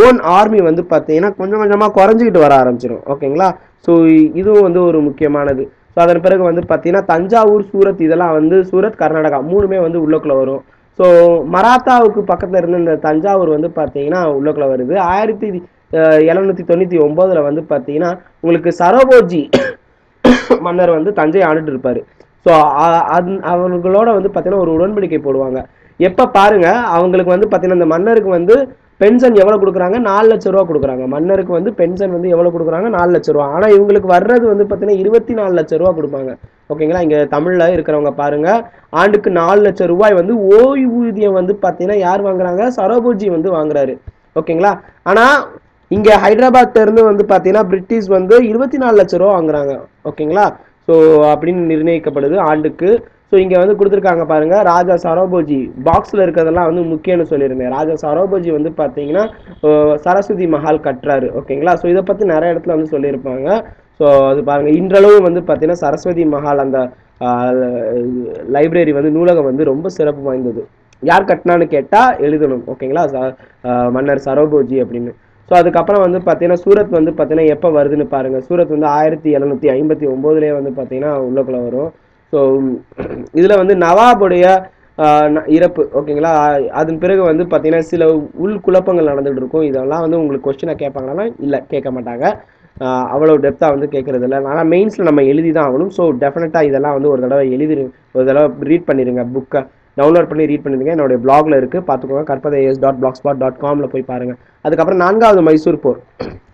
ஓன் ஆர்மி வந்து பார்த்தீங்கன்னா கொஞ்சம் கொஞ்சமாக குறைஞ்சிக்கிட்டு வர ஆரம்பிச்சிடும் ஓகேங்களா? ஸோ இதுவும் வந்து ஒரு முக்கியமானது. ஸோ அதன் பிறகு வந்து பார்த்தீங்கன்னா தஞ்சாவூர் சூரத் இதெல்லாம் வந்து சூரத் கர்நாடகா மூணுமே வந்து உள்ளக்குள்ளே வரும். ஸோ மராத்தாவுக்கு பக்கத்தில் இருந்த இந்த தஞ்சாவூர் வந்து பார்த்தீங்கன்னா உள்ளக்குள்ள வருது. ஆயிரத்தி எழுநூற்றி தொண்ணூற்றி ஒம்போதில் வந்து பார்த்தீங்கன்னா உங்களுக்கு சரோபோஜி மன்னர் வந்து தஞ்சை ஆண்டுட்டு இருப்பார். ஸோ அது அவங்களோட வந்து பார்த்தீங்கன்னா ஒரு உடன்படிக்கை போடுவாங்க. எப்போ பாருங்க அவங்களுக்கு வந்து பார்த்தீங்கன்னா இந்த மன்னருக்கு வந்து பென்ஷன் எவ்வளோ கொடுக்குறாங்க? நாலு லட்ச ரூபா கொடுக்குறாங்க. மன்னருக்கு வந்து பென்ஷன் வந்து எவ்வளோ கொடுக்குறாங்க? நாலு லட்ச ரூபா. ஆனால் இவங்களுக்கு வர்றது வந்து பார்த்தீங்கன்னா இருபத்தி நாலு லட்ச ரூபா கொடுப்பாங்க. ஓகேங்களா இங்கே தமிழில் இருக்கிறவங்க பாருங்க ஆண்டுக்கு நாலு லட்ச ரூபாய் வந்து ஓய்வூதியம் வந்து பார்த்தீங்கன்னா யார் வாங்குறாங்க? சரோபோஜி வந்து வாங்குறாரு. ஓகேங்களா ஆனால் இங்கே ஹைதராபாத்ல இருந்து வந்து பார்த்தீங்கன்னா பிரிட்டிஷ் வந்து இருபத்தி நாலு லட்ச ரூபா வாங்குறாங்க. ஓகேங்களா? ஸோ அப்படின்னு நிர்ணயிக்கப்படுது ஆண்டுக்கு. ஸோ இங்கே வந்து கொடுத்துருக்காங்க பாருங்க ராஜா சரோபோஜி. பாக்ஸில் இருக்கிறதெல்லாம் வந்து முக்கியம்னு சொல்லியிருந்தேன். ராஜா சரோபோஜி வந்து பார்த்தீங்கன்னா சரஸ்வதி மஹால் கட்டுறாரு. ஓகேங்களா? ஸோ இதை பற்றி நிறைய இடத்துல வந்து சொல்லியிருப்பாங்க. ஸோ அது பாருங்க இன்றளவு வந்து பார்த்தீங்கன்னா சரஸ்வதி மஹால் அந்த லைப்ரரி வந்து நூலகம் வந்து ரொம்ப சிறப்பு வாய்ந்தது. யார் கட்டினான்னு கேட்டால் எழுதணும். ஓகேங்களா? ச- மன்னர் சரோபோஜி அப்படின்னு. ஸோ அதுக்கப்புறம் வந்து பார்த்தீங்கன்னா சூரத் வந்து பார்த்தீங்கன்னா எப்போ வருதுன்னு பாருங்கள் சூரத் வந்து ஆயிரத்தி எழுநூற்றி ஐம்பத்தி ஒம்போதுலேயே வந்து பார்த்தீங்கன்னா உள்ளக்குள்ள வரும். ஸோ இதில் வந்து நவாபுடைய ந- இறப்பு ஓகேங்களா? அதன் பிறகு வந்து பார்த்தீங்கன்னா சில உள் குழப்பங்கள் நடந்துகிட்டு இருக்கும். இதெல்லாம் வந்து உங்களுக்கு கொஸ்டினாக கேட்பாங்கன்னா இல்லை கேட்க மாட்டாங்க. அவ்வளோ டெப்த்தாக வந்து கேட்குறது இல்லை. ஆனால் மெயின்ஸில் நம்ம எழுதி தான் ஆகணும். ஸோ டெஃபினட்டாக இதெல்லாம் வந்து ஒரு தடவை எழுதி ஒரு தடவை ரீட் பண்ணிடுங்க புக்கை டவுன்லோட் பண்ணி ரீட் பண்ணிடுங்க. என்னுடைய பிளாகில் இருக்குது பார்த்துக்கோங்க. கற்பதைஎஸ் டாட் பிளாக் ஸ்பாட் டாட் காமில் போய் பாருங்கள் அதுக்கப்புறம் நான்காவது மைசூர் போர்.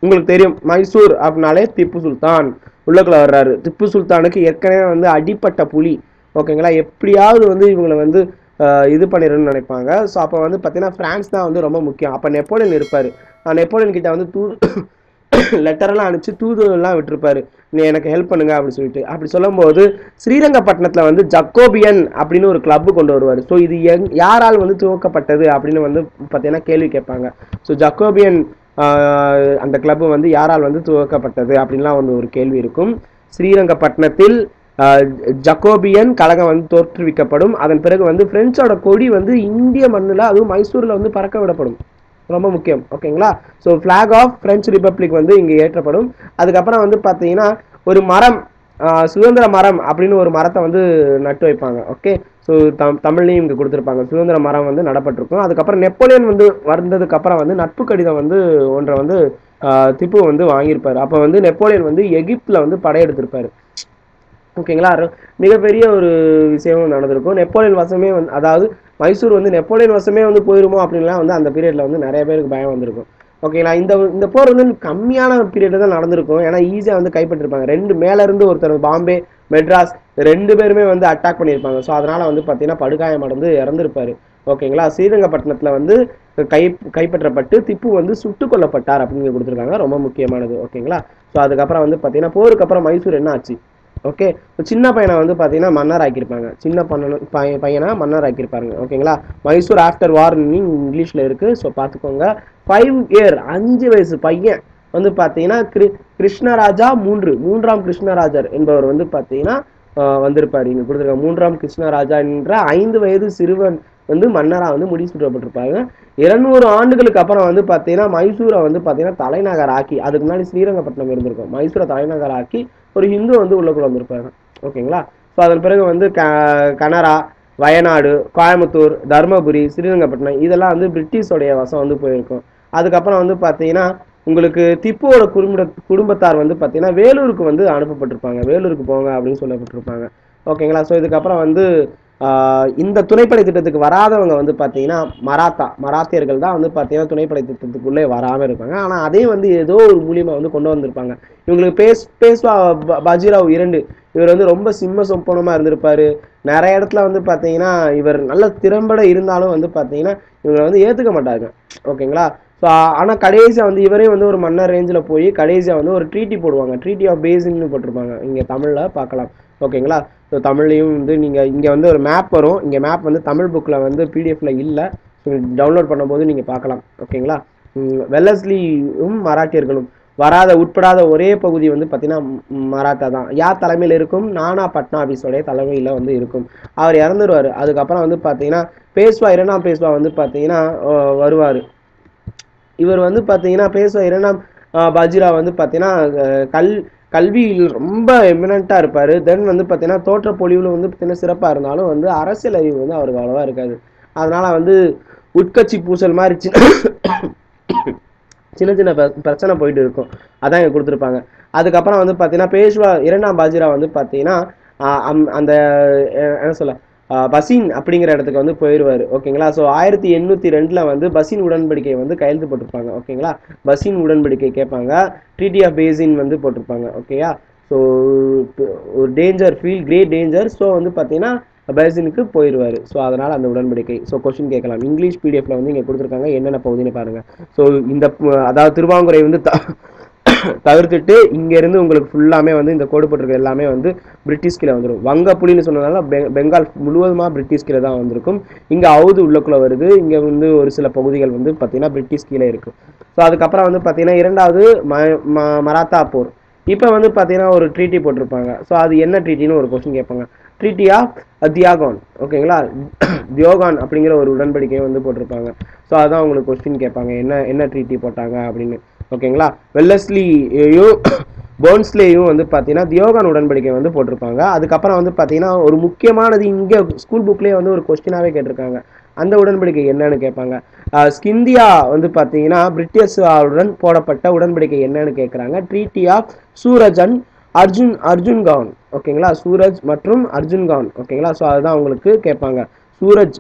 உங்களுக்கு தெரியும். மைசூர் அப்படின்னாலே திப்பு சுல்தான் உள்ளக்குள்ள வர்றாரு. திப்பு சுல்தானுக்கு ஏற்கனவே வந்து அடிப்பட்ட புலி. ஓகேங்களா? எப்படியாவது வந்து இவங்களை வந்து இது பண்ணிடணும்னு நினைப்பாங்க. ஸோ அப்போ வந்து பார்த்தீங்கன்னா ஃப்ரான்ஸ் தான் வந்து ரொம்ப முக்கியம். அப்போ நெப்போலியன் இருப்பார். நெப்போலியன் கிட்ட வந்து தூ லெட்டரெல்லாம் அனுப்பிச்சு தூதுலாம் விட்டுருப்பாரு. நீ எனக்கு ஹெல்ப் பண்ணுங்க அப்படின்னு சொல்லிட்டு. அப்படி சொல்லும்போது ஸ்ரீரங்கப்பட்டினத்தில் வந்து ஜக்கோபியன் அப்படின்னு ஒரு கிளப்பு கொண்டு வருவார். ஸோ இது எங் யாரால் வந்து துவக்கப்பட்டது அப்படின்னு வந்து பார்த்தீங்கன்னா கேள்வி கேட்பாங்க. ஸோ ஜக்கோபியன் அந்த கிளப்பு வந்து யாரால் வந்து துவக்கப்பட்டது அப்படின்லாம் வந்து ஒரு கேள்வி இருக்கும். ஸ்ரீரங்கப்பட்டினத்தில் ஜக்கோபியன் கழகம் வந்து தோற்றுவிக்கப்படும். அதன் பிறகு வந்து பிரெஞ்சோட கொடி வந்து இந்திய மண்ணில் அதுவும் மைசூரில் வந்து பறக்க விடப்படும். ரொம்ப முக்கியம் ஓகேங்களா? So flag of French republic வந்து இங்கே ஏற்றப்படும். அதுக்கப்புறம் வந்து பார்த்தீங்கன்னா ஒரு மரம் சுதந்திர மரம் அப்படின்னு ஒரு மரத்தை வந்து நட்டு வைப்பாங்க ஓகே? ஸோ தம் தமிழ்லையும் இங்கே கொடுத்துருப்பாங்க. சுதந்திர மரம் வந்து நடப்பட்டிருக்கும். அதுக்கப்புறம் நெப்போலியன் வந்து வந்ததுக்கப்புறம் வந்து நட்பு கடிதம் வந்து ஒன்றை வந்து திப்பு வந்து வாங்கியிருப்பார். அப்போ வந்து நெப்போலியன் வந்து எகிப்தில் வந்து படையெடுத்திருப்பார். ஓகேங்களா? மிகப்பெரிய ஒரு விஷயமும் நடந்திருக்கும். நெப்போலியன் வசமே வந்து அதாவது மைசூர் வந்து நெப்போலியன் வசமே வந்து போயிருமோ அப்படின்லாம் வந்து அந்த பீரியடில் வந்து நிறைய பேருக்கு பயம் வந்திருக்கும். ஓகேங்களா இந்த இந்த போர் வந்து கம்மியான பீரியட் தான் நடந்திருக்கும். ஏன்னா ஈஸியாக வந்து கைப்பற்றிருப்பாங்க. ரெண்டு மேலேருந்து ஒருத்தர் பாம்பே மெட்ராஸ் ரெண்டு பேருமே வந்து அட்டாக் பண்ணியிருப்பாங்க. ஸோ அதனால் வந்து பார்த்தீங்கன்னா படுகாயம் அடைந்து இறந்திருப்பாரு. ஓகேங்களா ஸ்ரீரங்கப்பட்டினத்தில் வந்து கை கைப்பற்றப்பட்டு திப்பு வந்து சுட்டு கொல்லப்பட்டார் அப்படின்னு கொடுத்துருக்காங்க. ரொம்ப முக்கியமானது. ஓகேங்களா ஸோ அதுக்கப்புறம் வந்து பார்த்தீங்கன்னா போருக்கு அப்புறம் மைசூர் என்ன ஆச்சு? ஓகே? சின்ன பையனை வந்து பார்த்தீங்கன்னா மன்னர் ஆக்கியிருப்பாங்க. சின்ன பண்ணணும் பையன் பையனாக மன்னர் ஆக்கியிருப்பாங்க ஓகேங்களா? மைசூர் ஆஃப்டர் வார் இங்கிலீஷில் இருக்குது ஸோ பார்த்துக்கோங்க ஃபைவ் இயர் அஞ்சு வயசு பையன் வந்து பார்த்தீங்கன்னா கிரு கிருஷ்ணராஜா மூன்று மூன்றாம் கிருஷ்ணராஜர் என்பவர் வந்து பார்த்தீங்கன்னா வந்திருப்பார். இங்கே கொடுத்துருக்காங்க. மூன்றாம் கிருஷ்ணராஜா என்ற ஐந்து வயது சிறுவன் வந்து மன்னராக வந்து முடிவு சுற்றப்பட்டிருப்பாங்க இருநூறு ஆண்டுகளுக்கு அப்புறம் வந்து பார்த்தீங்கன்னா மைசூரை வந்து பார்த்தீங்கன்னா தலைநகர் ஆக்கி அதுக்கு முன்னாடி ஸ்ரீரங்கப்பட்டினம் இருந்திருக்கும். மைசூரை தலைநகர் ஆக்கி ஒரு ஹிந்து வந்து உள்ளக்குள்ள வந்திருப்பாங்க ஓகேங்களா? ஸோ அதன் பிறகு வந்து க கனரா வயநாடு கோயம்புத்தூர் தருமபுரி ஸ்ரீரங்கப்பட்டினம் இதெல்லாம் வந்து பிரிட்டிஷோடைய வசம் வந்து போயிருக்கும். அதுக்கப்புறம் வந்து பார்த்தீங்கன்னா உங்களுக்கு திப்புவோட குடும்ப குடும்பத்தார் வந்து பார்த்தீங்கன்னா வேலூருக்கு வந்து அனுப்பப்பட்டிருப்பாங்க. வேலூருக்கு போங்க அப்படின்னு சொல்லப்பட்டிருப்பாங்க. ஓகேங்களா? ஸோ இதுக்கப்புறம் வந்து இந்த துணைப்படை திட்டத்துக்கு வராதவங்க வந்து பார்த்தீங்கன்னா மராத்தா மராத்தியர்கள் தான் வந்து பார்த்தீங்கன்னா துணைப்படை திட்டத்துக்குள்ளே வராமல் இருப்பாங்க. ஆனால் அதே வந்து ஏதோ ஒரு மூலியமாக வந்து கொண்டு வந்திருப்பாங்க. இவங்களுக்கு பேஸ் பேஸ்வா ப- இரண்டு இவர் வந்து ரொம்ப சிம்ம சொப்பனமாக இருந்திருப்பார். நிறைய இடத்துல வந்து பார்த்தீங்கன்னா இவர் நல்ல திறம்பட இருந்தாலும் வந்து பார்த்தீங்கன்னா இவங்களை வந்து ஏற்றுக்க மாட்டாங்க. ஓகேங்களா? ஸோ ஆனால் கடைசியாக வந்து இவரே வந்து ஒரு மன்னர் ரேஞ்சில் போய் கடைசியாக வந்து ஒரு ட்ரீட்டி போடுவாங்க. ட்ரீட்டி ஆஃப் பேசின்னு போட்டிருப்பாங்க. இங்கே தமிழில் பார்க்கலாம். ஓகேங்களா? ஸோ தமிழ்லையும் வந்து நீங்கள் இங்கே வந்து ஒரு மேப் வரும். இங்கே மேப் வந்து தமிழ் புக்கில் வந்து பிடிஎஃப்ல இல்லை. ஸோ டவுன்லோட் பண்ணும்போது நீங்கள் பார்க்கலாம். ஓகேங்களா? வெல்லஸ்லியும் மராட்டியர்களும் வராத உட்படாத ஒரே பகுதி வந்து பார்த்தீங்கன்னா மராத்தா தான். யார் தலைமையில் இருக்கும்? நானா பட்னாபிஸோடைய தலைமையில் வந்து இருக்கும். அவர் இறந்துருவார். அதுக்கப்புறம் வந்து பார்த்தீங்கன்னா பேஸ்வா இரண்டாம் பேஸ்வா வந்து பார்த்தீங்கன்னா வருவார். இவர் வந்து பார்த்தீங்கன்னா பேசுவா இரண்டாம் ஆஹ் பாஜிரா வந்து பார்த்தீங்கன்னா கல் கல்வியில் ரொம்ப எமினண்ட்டாக இருப்பார். தென் வந்து பார்த்தீங்கன்னா தோற்ற பொழிவில் வந்து பார்த்தீங்கன்னா சிறப்பாக இருந்தாலும் வந்து அரசியல் அறிவு வந்து அவருக்கு அவ்வளோவா இருக்காது. அதனால் வந்து உட்கட்சி பூசல் மாதிரி சின்ன சின்ன சின்ன பிர- பிரச்சனை போயிட்டு இருக்கும். அதான் இங்கே கொடுத்துருப்பாங்க. அதுக்கப்புறம் வந்து பார்த்தீங்கன்னா பேஷ்வா இரண்டாம் பாஜிரா வந்து பார்த்தீங்கன்னா அம்- அந்த என்ன சொல்ல பசின் அப்படிங்கிற இடத்துக்கு வந்து போயிடுவார் ஓகேங்களா? ஸோ ஆயிரத்தி எண்ணூற்றி ரெண்டில் வந்து பசின் உடன்படிக்கை வந்து கையெழுத்து போட்டிருப்பாங்க. ஓகேங்களா? பசின் உடன்படிக்கை கேட்பாங்க. ட்ரீட்டி ஆஃப் பேசின் வந்து போட்டிருப்பாங்க. ஓகேயா? ஸோ ஒரு danger feel great danger so வந்து பார்த்தீங்கன்னா பேசினுக்கு போயிடுவார் ஸோ அதனால் அந்த உடன்படிக்கை. ஸோ கொஸ்டின் கேட்கலாம். இங்கிலீஷ் பிடிஎஃப்ல வந்து இங்கே கொடுத்துருக்காங்க. என்னென்ன பகுதின்னு பாருங்கள் ஸோ இந்த அதாவது திருவாங்குறை வந்து த தவிர்த்துட்டு இங்கேருந்து உங்களுக்கு ஃபுல்லாமே வந்து இந்த கோடு போட்டிருக்க எல்லாமே வந்து பிரிட்டிஷ் கீழே வந்துடும் வங்க புலின்னு சொன்னதால பெ- பெங்கால் முழுவதுமா பிரிட்டிஷ் கீழே தான் வந்திருக்கும். இங்கே அவுது உள்ளக்குள்ளே வருது. இங்கே வந்து ஒரு சில பகுதிகள் வந்து பார்த்தீங்கன்னா பிரிட்டிஷ் கீழே இருக்கும் ஸோ அதுக்கப்புறம் வந்து பார்த்தீங்கன்னா இரண்டாவது ம ம- மராத்தா போர். இப்போ வந்து பார்த்தீங்கன்னா ஒரு ட்ரீட்டி போட்டிருப்பாங்க. ஸோ அது என்ன ட்ரீட்டின்னு ஒரு கொஸ்டின் கேட்பாங்க. ட்ரீட்டி ஆஃப் தியாகான் ஓகேங்களா தியோகான் அப்படிங்கிற ஒரு உடன்படிக்கையை வந்து போட்டிருப்பாங்க. ஸோ அதுதான் உங்களுக்கு கொஸ்டின் கேட்பாங்க. என்ன என்ன ட்ரீட்டி போட்டாங்க அப்படின்னு. ஓகேங்களா? வெல்லஸ்லியும் போன்ஸ்லேயும் வந்து பார்த்தீங்கன்னா தியோகான் உடன்படிக்கை வந்து போட்டிருப்பாங்க. அதுக்கப்புறம் வந்து பார்த்தீங்கன்னா ஒரு முக்கியமானது இங்கே ஸ்கூல் புக்லேயே வந்து ஒரு கொஸ்டினாகவே கேட்டிருக்காங்க. அந்த உடன்படிக்கை என்னன்னு கேட்பாங்க. ஸ்கிந்தியா வந்து பார்த்தீங்கன்னா பிரிட்டிஷாருடன் போடப்பட்ட உடன்படிக்கை என்னன்னு கேட்குறாங்க. Treaty of Surji and Anjan Anjangaon ஓகேங்களா? சூரஜ் மற்றும் அர்ஜுன் கவுன் ஓகேங்களா? ஸோ அதுதான் உங்களுக்கு கேட்பாங்க. சூரஜ்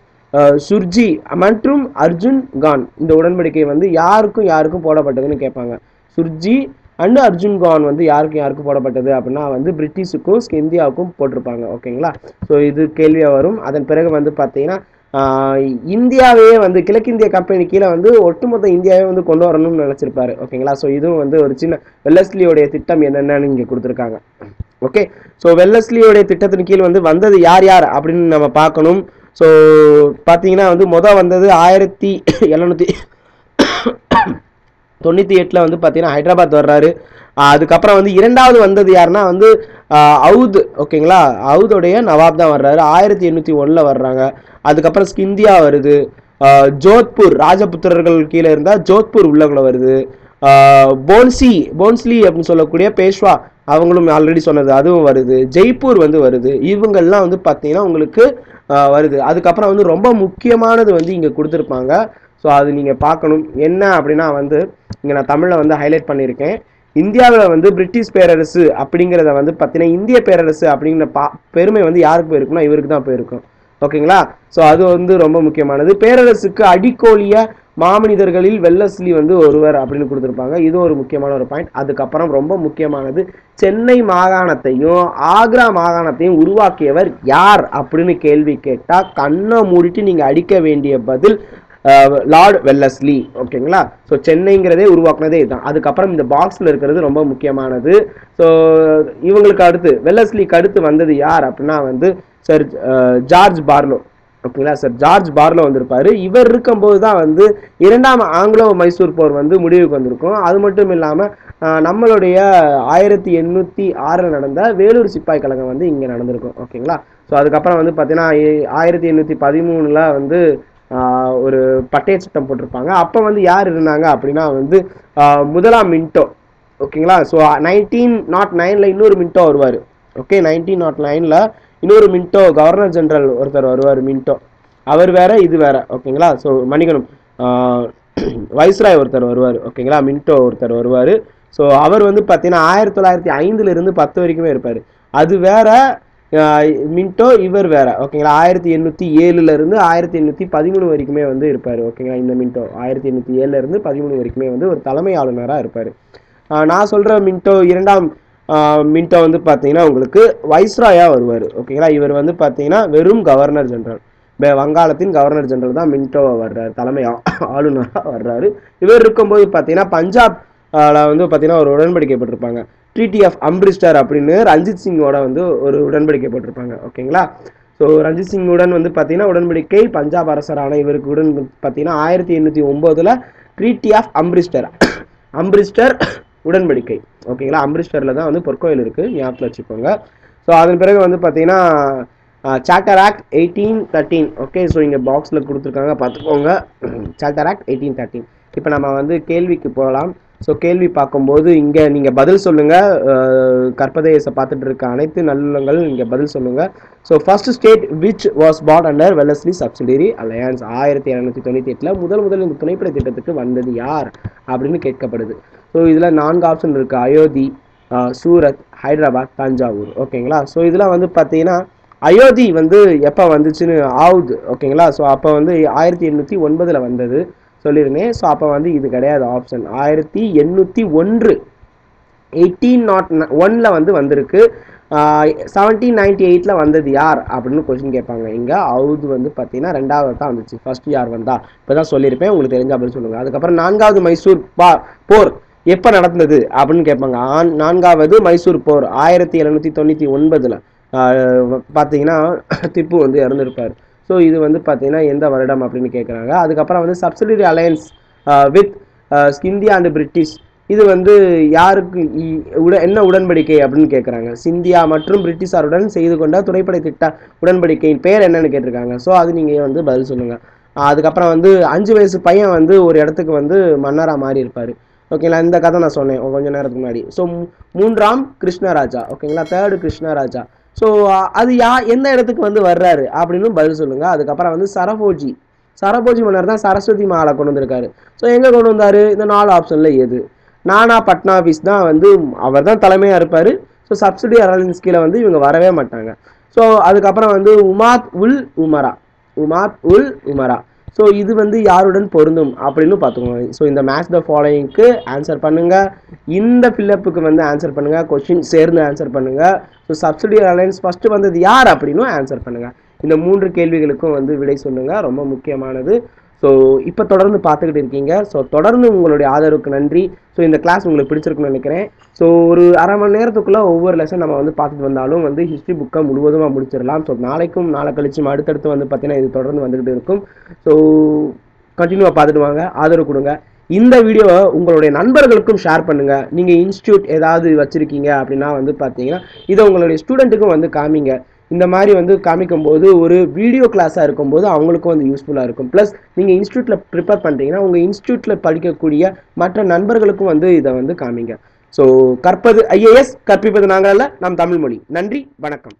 சுர்ஜி மற்றும் அர்ஜுன் கான். இந்த உடன்படிக்கை வந்து யாருக்கும் யாருக்கும் போடப்பட்டதுன்னு கேட்பாங்க. சுர்ஜி அண்ட் அர்ஜுன் கான் வந்து யாருக்கும் யாருக்கும் போடப்பட்டது அப்படின்னா வந்து பிரிட்டிஷுக்கும் இந்தியாவுக்கும் போட்டிருப்பாங்க. ஓகேங்களா? ஸோ இது கேள்வியாக வரும். அதன் பிறகு வந்து பார்த்தீங்கன்னா இந்தியாவே இந்தியாவையே வந்து கிழக்கிந்திய கம்பெனி கீழே வந்து ஒட்டுமொத்த இந்தியாவே வந்து கொண்டு வரணும்னு நினச்சிருப்பாரு. ஓகேங்களா? ஸோ இதுவும் வந்து ஒரு சின்ன வெல்லஸ்லியோடைய திட்டம் என்னென்னு இங்கே கொடுத்துருக்காங்க. ஓகே? ஸோ வெல்லஸ்லியோடைய திட்டத்தின் கீழ் வந்து வந்தது யார் யார் அப்படின்னு நம்ம பார்க்கணும். ஸோ பார்த்தீங்கன்னா வந்து மொதல் வந்தது ஆயிரத்தி எழுநூற்றி தொண்ணூற்றி எட்டில் வந்து பார்த்தீங்கன்னா ஹைதராபாத் வர்றாரு. அதுக்கப்புறம் வந்து இரண்டாவது வந்தது யாருன்னா வந்து அவுத் ஓகேங்களா? அவுதோடைய நவாப் தான் வர்றாரு. ஆயிரத்தி எண்ணூற்றி ஒன்றில் வர்றாங்க. அதுக்கப்புறம் ஸ்கிந்தியா வருது. ஜோத்பூர் ராஜபுத்திரர்கள் கீழே இருந்தால் ஜோத்பூர் உள்ளக்குள்ள வருது. போன்சி போன்ஸ்லி அப்படின்னு சொல்லக்கூடிய பேஷ்வா அவங்களும் ஆல்ரெடி சொன்னது அதுவும் வருது. ஜெய்ப்பூர் வந்து வருது. இவங்கெல்லாம் வந்து பார்த்தீங்கன்னா உங்களுக்கு வருது. அதுக்கப்புறம் வந்து ரொம்ப முக்கியமானது வந்து இங்கே கொடுத்துருப்பாங்க. ஸோ அது நீங்கள் பார்க்கணும். என்ன அப்படின்னா வந்து இங்கே நான் தமிழில் வந்து ஹைலைட் பண்ணியிருக்கேன். இந்தியாவில் வந்து பிரிட்டிஷ் பேரரசு அப்படிங்கிறத வந்து பார்த்தீங்கன்னா இந்திய பேரரசு அப்படிங்கிற பா பெருமை வந்து யாருக்கு போயிருக்குன்னா இவருக்கு தான் போயிருக்கும். ஓகேங்களா? ஸோ அது வந்து ரொம்ப முக்கியமானது. பேரரசுக்கு அடிக்கோழியாக மாமனிதர்களில் வெல்லஸ்லி வந்து ஒருவர் அப்படின்னு கொடுத்துருப்பாங்க. இது ஒரு முக்கியமான ஒரு பாயிண்ட் அதுக்கப்புறம் ரொம்ப முக்கியமானது சென்னை மாகாணத்தையும் ஆக்ரா மாகாணத்தையும் உருவாக்கியவர் யார் அப்படின்னு கேள்வி கேட்டால் கண்ணை மூடிட்டு நீங்கள் அடிக்க வேண்டிய பதில் லார்ட் வெல்லஸ்லி ஓகேங்களா ஸோ சென்னைங்கிறதே உருவாக்குனதே இதுதான். அதுக்கப்புறம் இந்த பாக்ஸில் இருக்கிறது ரொம்ப முக்கியமானது. ஸோ இவங்களுக்கு அடுத்து வெல்லஸ்லிக்கு அடுத்து வந்தது யார் அப்படின்னா வந்து சார் ஜார்ஜ் பார்லோ. ஓகேங்களா சார் ஜார்ஜ் பார்லோ வந்திருப்பார். இவர் இருக்கும்போது தான் வந்து இரண்டாம் ஆங்கிலோ மைசூர் போர் வந்து முடிவுக்கு வந்திருக்கும். அது மட்டும் இல்லாமல் நம்மளுடைய ஆயிரத்தி எண்ணூற்றி ஆறில் நடந்த வேலூர் சிப்பாய் கழகம் வந்து இங்கே நடந்திருக்கும். ஓகேங்களா ஸோ அதுக்கப்புறம் வந்து பார்த்தீங்கன்னா ஆயிரத்தி எண்ணூற்றி பதிமூணில் வந்து ஒரு பட்டய சட்டம் போட்டிருப்பாங்க. அப்போ வந்து யார் இருந்தாங்க அப்படின்னா வந்து முதலாம் மின்டோ ஓகேங்களா ஸோ நைன்டீன் நாட் நைனில் இன்னொரு மின்டோ வருவார். ஓகே நைன்டீன் நாட் நைனில் இன்னொரு மின்டோ கவர்னர் ஜெனரல் ஒருத்தர் வருவார் மின்டோ அவர் வேற இது வேற ஓகேங்களா ஸோ மன்னிக்கணும். வைஸ்ராய் ஒருத்தர் வருவார் ஓகேங்களா மின்டோ ஒருத்தர் வருவார். ஸோ அவர் வந்து பார்த்தீங்கன்னா ஆயிரத்தி தொள்ளாயிரத்தி ஐந்துலேருந்து பத்து வரைக்குமே இருப்பார். அது வேற மின்டோ இவர் வேற ஓகேங்களா ஆயிரத்தி எண்ணூற்றி ஏழுலேருந்து ஆயிரத்தி எண்ணூற்றி பதிமூணு வரைக்குமே வந்து இருப்பார் ஓகேங்களா இந்த மின்டோ ஆயிரத்தி எண்ணூற்றி ஏழுலேருந்து பதிமூணு வரைக்குமே வந்து ஒரு தலைமை ஆளுநராக இருப்பார். நான் சொல்கிற மின்டோ இரண்டாம் மின்டோ வந்து பார்த்தீங்கன்னா உங்களுக்கு வைஸ்ராயாக வருவார் ஓகேங்களா இவர் வந்து பார்த்தீங்கன்னா வெறும் கவர்னர் ஜென்ரல் பே- வங்காளத்தின் கவர்னர் ஜெனரல் தான் மின்டோவா வர்றாரு தலைமை ஆளுநராக வர்றாரு. இவர் இருக்கும்போது பார்த்தீங்கன்னா பஞ்சாப் வந்து பார்த்தீங்கன்னா ஒரு உடன்படிக்கை போட்டிருப்பாங்க ட்ரீட்டி ஆஃப் அம்ரிஸ்டர் அப்படின்னு ரஞ்சித் சிங்கோட வந்து ஒரு உடன்படிக்கை போட்டிருப்பாங்க ஓகேங்களா ஸோ ரஞ்சித் சிங்குடன் வந்து பார்த்தீங்கன்னா உடன்படிக்கை பஞ்சாப் அரசரான இவருக்கு உடன் பார்த்தீங்கன்னா ஆயிரத்தி எண்ணூற்றி ஒம்போதில் ட்ரீட்டி ஆஃப் அம்ரிஸ்டர் அம்ரிஸ்டர் உடன்படிக்கை. ஓகேங்களா? அம்ரிஷ்வரில் தான் வந்து பொற்கோயில் இருக்குது ஞாபகத்தில் வச்சுக்கோங்க. ஸோ அதன் பிறகு வந்து பார்த்தீங்கன்னா charter act eighteen thirteen okay so இங்கே பாக்ஸில் கொடுத்துருக்காங்க. பார்த்துக்கோங்க. சார்ட்டர் ஆக்ட் எயிட்டீன் தேர்ட்டீன் இப்போ நம்ம வந்து கேள்விக்கு போகலாம். ஸோ கேள்வி பார்க்கும்போது இங்கே நீங்கள் பதில் சொல்லுங்கள் கற்பதேசை பார்த்துட்டு இருக்க அனைத்து நல்லுள்ளங்கள் இங்கே பதில் சொல்லுங்கள் so first state which was put under Wellesley subsidiary alliance ஆயிரத்தி இரநூத்தி தொண்ணூற்றி எட்டில் முதல் முதல் இந்த துணைப்படை திட்டத்துக்கு வந்தது யார்? அப்படின்னு கேட்கப்படுது. ஸோ இதில் நான்கு ஆப்ஷன் இருக்குது அயோத்தி சூரத் ஹைதராபாத் தஞ்சாவூர். ஓகேங்களா ஸோ இதெல்லாம் வந்து பார்த்தீங்கன்னா அயோத்தி வந்து எப்போ வந்துச்சுன்னு ஆவுது. ஓகேங்களா ஸோ அப்போ வந்து ஆயிரத்தி எண்ணூற்றி ஒன்பதில் வந்தது. சொல்லியிருந்தேன் ஸோ அப்போ வந்து இது கிடையாது ஆப்ஷன் ஆயிரத்தி எண்ணூற்றி ஒன்று எயிட்டீன் நாட் ஒனில் வந்து வந்திருக்கு. செவன்டீன் நைன்டி எயிட்டில் வந்தது யார்? அப்படின்னு கொஸ்டின் கேட்பாங்க. இங்கே அவுது வந்து பார்த்தீங்கன்னா ரெண்டாவது தான் வந்துச்சு. ஃபர்ஸ்ட் யார் வந்தா? இப்போ தான் சொல்லியிருப்பேன். உங்களுக்கு தெரிஞ்ச அப்படின்னு சொல்லுங்கள் அதுக்கப்புறம் நான்காவது மைசூர் பா போர் எப்போ நடந்தது? அப்படின்னு கேட்பாங்க. ஆன் நான்காவது மைசூர் போர் ஆயிரத்தி எழுநூற்றி தொண்ணூற்றி ஒன்பதில். பார்த்தீங்கன்னா திப்பு வந்து இறந்துருப்பார். ஸோ இது வந்து பார்த்தீங்கன்னா எந்த வருடம் அப்படின்னு கேட்குறாங்க அதுக்கப்புறம் வந்து subsidiary alliance with India and British இது வந்து யாருக்கு இ- உட- என்ன உடன்படிக்கை அப்படின்னு கேட்குறாங்க சிந்தியா மற்றும் பிரிட்டிஷாருடன் செய்து கொண்ட துணைப்படை திட்ட உடன்படிக்கையின் பெயர் என்னன்னு கேட்டிருக்காங்க. ஸோ அது நீங்கள் வந்து பதில் சொல்லுங்கள் அதுக்கப்புறம் வந்து அஞ்சு வயசு பையன் வந்து ஒரு இடத்துக்கு வந்து மன்னராக மாறி இருப்பார் ஓகேங்களா இந்த கதை நான் சொன்னேன். கொஞ்ச நேரத்துக்கு முன்னாடி. ஸோ மூன்றாம் கிருஷ்ணராஜா. ஓகேங்களா தேர்டு கிருஷ்ணராஜா. ஸோ அது யா எந்த இடத்துக்கு வந்து வர்றாரு அப்படின்னு பதில் சொல்லுங்க. அதுக்கப்புறம் வந்து சரபோஜி. சரபோஜி மன்னர் தான் சரஸ்வதி மாலை கொண்டு வந்திருக்காரு. ஸோ எங்கே கொண்டு வந்தார்? இந்த நாலு ஆப்ஷனில் எது? நானா பட்னாவிஸ் தான் வந்து அவர் தான் தலைமையாக இருப்பார். ஸோ சப்சிடி அரலின்ஸ் கீழே வந்து இவங்க வரவே மாட்டாங்க. ஸோ அதுக்கப்புறம் வந்து உமாத் உல் உமரா. உமாத் உல் உமரா. ஸோ இது வந்து யாருடன் பொருந்தும் அப்படின்னு பார்த்துக்கோங்க. ஸோ இந்த மேட்ச் த ஃபாலோயிங்க்கு ஆன்சர் பண்ணுங்கள் இந்த ஃபில்லப்புக்கு வந்து ஆன்சர் பண்ணுங்கள் கொஸ்டின் சேர்ந்து ஆன்சர் பண்ணுங்கள் ஸோ சப்சிடி அலையன்ஸ் ஃபஸ்ட்டு வந்தது யார் அப்படின்னும் ஆன்சர் பண்ணுங்கள் இந்த மூன்று கேள்விகளுக்கும் வந்து விடை சொல்லுங்கள் ரொம்ப முக்கியமானது. ஸோ இப்போ தொடர்ந்து பார்த்துக்கிட்டு இருக்கீங்க. ஸோ தொடர்ந்து உங்களுடைய ஆதரவுக்கு நன்றி. ஸோ இந்த கிளாஸ் உங்களுக்கு பிடிச்சிருக்குன்னு நினைக்கிறேன். ஸோ ஒரு அரை மணி நேரத்துக்குள்ளே ஒவ்வொரு லெசன் நம்ம வந்து பார்த்துட்டு வந்தாலும் வந்து ஹிஸ்ட்ரி புக்கை முழுவதுமாக முடிச்சிடலாம். ஸோ நாளைக்கும் நாளை கழிச்சும் அடுத்தடுத்து வந்து பார்த்தீங்கன்னா இது தொடர்ந்து வந்துக்கிட்டு இருக்கும். ஸோ கண்டினியூவாக பார்த்துட்டு வாங்க. ஆதரவு கொடுங்க. இந்த வீடியோவை உங்களுடைய நண்பர்களுக்கும் ஷேர் பண்ணுங்கள் நீங்கள் இன்ஸ்டியூட் ஏதாவது வச்சுருக்கீங்க அப்படின்னா வந்து பார்த்தீங்கன்னா இதை உங்களுடைய ஸ்டூடெண்ட்டுக்கும் வந்து காமிங்க. இந்த மாதிரி வந்து காமிக்கும்போது ஒரு வீடியோ கிளாஸாக இருக்கும்போது அவங்களுக்கும் வந்து யூஸ்ஃபுல்லாக இருக்கும். ப்ளஸ் நீங்கள் இன்ஸ்டியூட்டில் ப்ரிப்பேர் பண்ணுறீங்கன்னா உங்கள் இன்ஸ்டியூட்டில் படிக்கக்கூடிய மற்ற நண்பர்களுக்கும் வந்து இதை வந்து காமிங்க. ஸோ கற்பது ஐஏஎஸ் கற்பிப்பது நாங்கள் அல்ல நம் தமிழ் மொழி. நன்றி வணக்கம்.